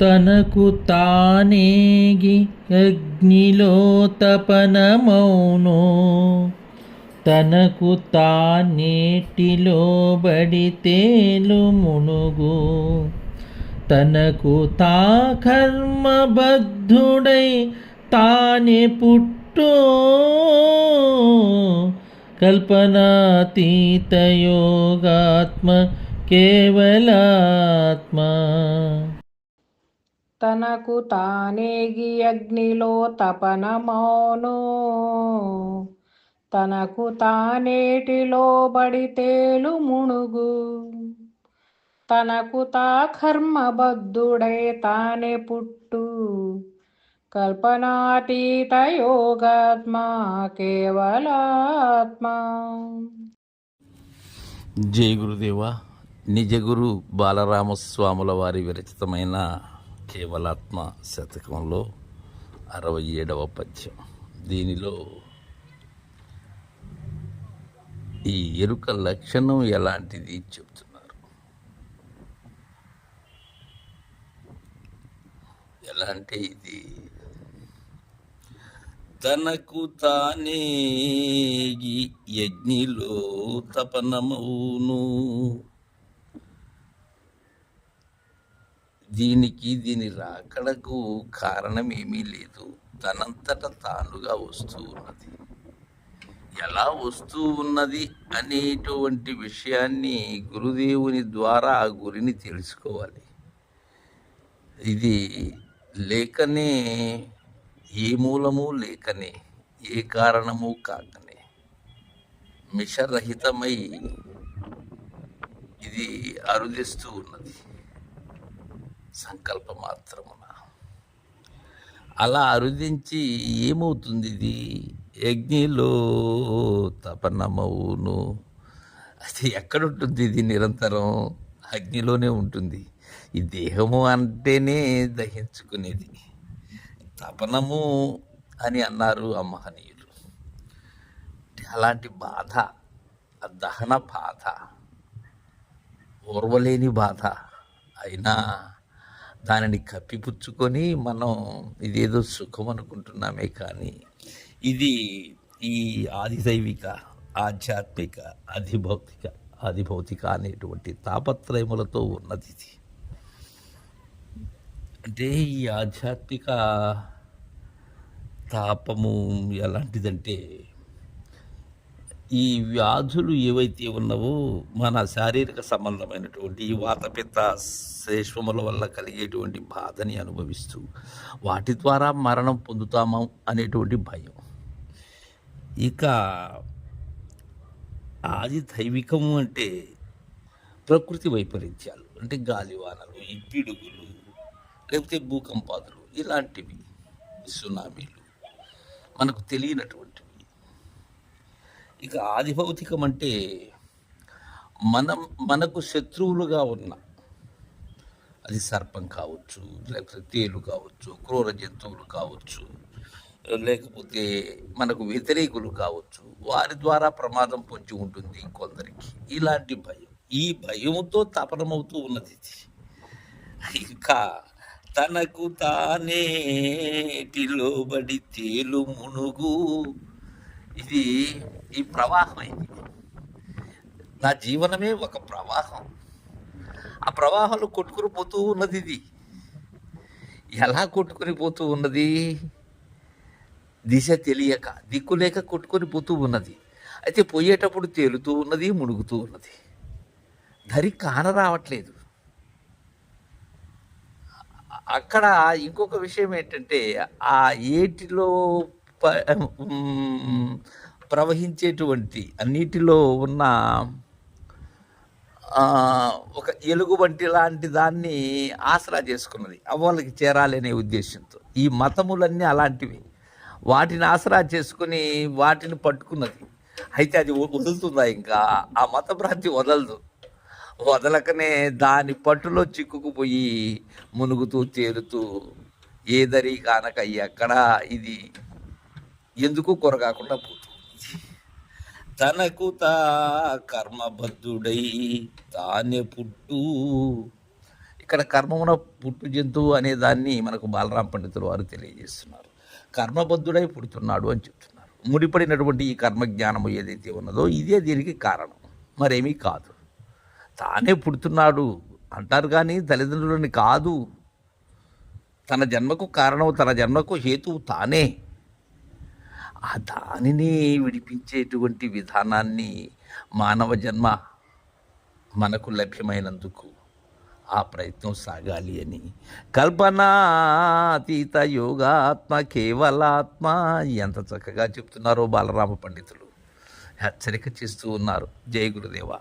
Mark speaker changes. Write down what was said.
Speaker 1: తనకు తానేగి అగ్నిలో తపనమౌను తనకు తానేటిలో బడి తేలు మునుగు. తనకు తా కర్మబద్ధుడై తానే పుట్టో. కల్పనాతీతయోగాత్మ కేవలాత్మ.
Speaker 2: తనకు తానేగి అగ్నిలో తపనమౌను. తనకు తానేటిలో బడి తేలు మునుగు. తనకు తా కర్మబద్ధుడై తానే పుట్టు. కల్పనాతీత యోగాత్మా కేవలాత్మ.
Speaker 3: జయ గురుదేవ నిజ గురు బాలరామస్వాముల వారి విరచితమైన కేవలాత్మ శతకంలో అరవై ఏడవ పద్యం. దీనిలో ఈ ఎరుక లక్షణం ఎలాంటిది చెప్తున్నారు? ఎలాంటి ఇది? తనకు తానే యజ్ఞిలో తపనమవును. దీనికి దీని రాకడకు కారణమేమీ లేదు. తనంతట తానుగా వస్తూ ఉన్నది. ఎలా వస్తూ ఉన్నది అనేటువంటి విషయాన్ని గురుదేవుని ద్వారా ఆ గురిని తెలుసుకోవాలి. ఇది లేకనే ఏ మూలము లేకనే ఏ కారణము కాకనే. మిషరహితమై ఇది అరుదిస్తూ ఉన్నది. సంకల్ప మాత్రమున. అలా అరుదించి ఏమవుతుంది ఇది? యజ్ఞిలో తపనమవును. అది ఎక్కడుంటుంది ఇది నిరంతరం? అగ్నిలోనే ఉంటుంది. ఈ దేహము అంటేనే దహించుకునేది. తపనము అని అన్నారు ఆ మహనీయులు. అలాంటి బాధ ఆ దహన బాధ ఓర్వలేని బాధ అయినా దానిని కప్పిపుచ్చుకొని మనం ఇదేదో సుఖం అనుకుంటున్నామే కానీ ఇది ఈ ఆదిదైవిక ఆధ్యాత్మిక అధిభౌతిక అధిభౌతిక అనేటువంటి తాపత్రయములతో ఉన్నది ఇది. అంటే ఈ ఆధ్యాత్మిక తాపము ఎలాంటిదంటే ఈ వ్యాధులు ఏవైతే ఉన్నావో మన శారీరక సంబంధమైనటువంటి ఈ వాతపిత్త శ్రేష్మముల వల్ల కలిగేటువంటి బాధని అనుభవిస్తూ వాటి ద్వారా మరణం పొందుతామా అనేటువంటి భయం. ఇక ఆది దైవికము అంటే ప్రకృతి వైపరీత్యాలు అంటే గాలివానలు ఈ పిడుగులు లేకపోతే భూకంపాదులు ఇలాంటివి సునామీలు. మనకు తెలియనటువంటి ఇక ఆదిభౌతికం అంటే మనం మనకు శత్రువులుగా ఉన్న అది సర్పం కావచ్చు లేకపోతే తేలు కావచ్చు క్రూర జంతువులు కావచ్చు లేకపోతే మనకు వ్యతిరేకులు కావచ్చు వారి ద్వారా ప్రమాదం పొంచి ఉంటుంది కొందరికి. ఇలాంటి భయం. ఈ భయంతో తపనమవుతూ ఉన్నది ఇది. ఇంకా తనకు తానే లోబడి తేలు మునుగు ఇది ఈ ప్రవాహం ఇది. నా జీవనమే ఒక ప్రవాహం. ఆ ప్రవాహంలో కొట్టుకుని పోతూ ఉన్నది ఇది. ఎలా కొట్టుకుని పోతూ ఉన్నది? దిశ తెలియక దిక్కు లేక కొట్టుకొని పోతూ ఉన్నది. అయితే పోయేటప్పుడు తేలుతూ ఉన్నది మునుగుతూ ఉన్నది. దరి కాన రావట్లేదు. అక్కడ ఇంకొక విషయం ఏంటంటే ఆ ఏటిలో ప్రవహించేటువంటి అన్నిటిలో నీటిలో ఉన్న ఒక ఎలుగు వంటి లాంటి దాన్ని ఆసరా చేసుకున్నది. అవ్వాలకి చేరాలి అనే ఉద్దేశంతో. ఈ మతములన్నీ అలాంటివి. వాటిని ఆసరా చేసుకుని వాటిని పట్టుకున్నది. అయితే అది వదులుతుందా ఇంకా? ఆ మత భ్రాంతి వదలదు. వదలకనే దాని పట్టులో చిక్కుకుపోయి మునుగుతూ తేలుతూ ఏదరి కానక ఎక్కడ ఇది ఎందుకు కొరగాకుండా పోతుంది? తనకు తా కర్మబద్ధుడై తానే పుట్టు. ఇక్కడ కర్మమున పుట్టు జంతువు అనే దాన్ని మనకు బాలరాం పండితులు వారు తెలియజేస్తున్నారు. కర్మబద్ధుడై పుడుతున్నాడు అని చెప్తున్నారు. ముడిపడినటువంటి ఈ కర్మజ్ఞానము ఏదైతే ఉన్నదో ఇదే దీనికి కారణం. మరేమీ కాదు. తానే పుడుతున్నాడు అంటారు కానీ తల్లిదండ్రులని కాదు. తన జన్మకు కారణం తన జన్మకు హేతువు తానే. ఆ దానిని విడిపించేటువంటి విధానాన్ని మానవ జన్మ మనకు లభ్యమైనందుకు ఆ ప్రయత్నం సాగాలి అని. కల్పనాతీత యోగాత్మ కేవలాత్మ ఎంత చక్కగా చెప్తున్నారో బాలరామ పండితులు. హెచ్చరిక చేస్తూ ఉన్నారు. జయ గురుదేవా.